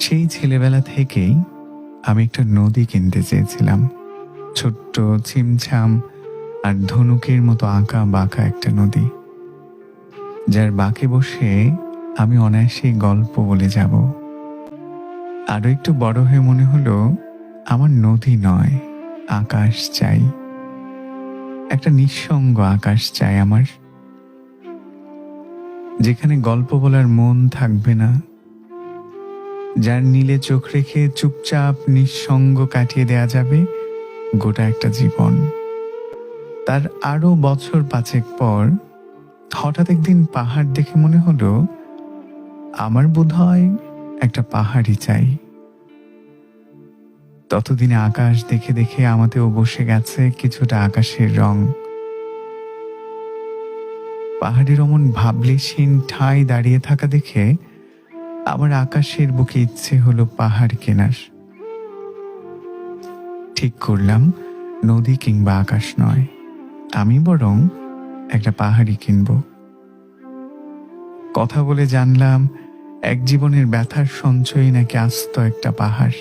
সেই ছেলেবেলা থেকেই আমি একটা নদী কিনতে চেয়েছিলাম। ছোট্ট ছিমছাম আর ধনুকের মতো আঁকা বাঁকা একটা নদী। যার বাঁকে বসে আমি অনায়াসে গল্প বলে যাব। আরও একটু বড় হয়ে মনে হলো, আমার নদী নয়, আকাশ চাই। একটা নিঃসঙ্গ আকাশ চাই আমার। যেখানে গল্প বলার মন থাকবে না যার নীলে চোখ রেখে চুপচাপ নিঃসঙ্গ কাটিয়ে দেয়া যাবে গোটা একটা জীবন। তার আরও বছর পাঁচেক পর হঠাৎ একদিন পাহাড় দেখে মনে হলো, আমার বোধ হয় একটা পাহাড়ই চাই। ততদিনে আকাশ দেখে দেখে আমাতেও বসে গেছে কিছুটা আকাশের রং। পাহাড়ের অমন ভাবলেশীন ঠাই দাঁড়িয়ে থাকা দেখে আমার আকাশের বুকে ইচ্ছে হলো পাহাড় কেনার। ঠিক করলাম, নদী কিংবা আকাশ নয়, আমি বরং একটা পাহাড়ি কিনব। কথা বলে জানলাম, এক জীবনের ব্যথার সঞ্চয়ই নাকি আস্ত একটা পাহাড়।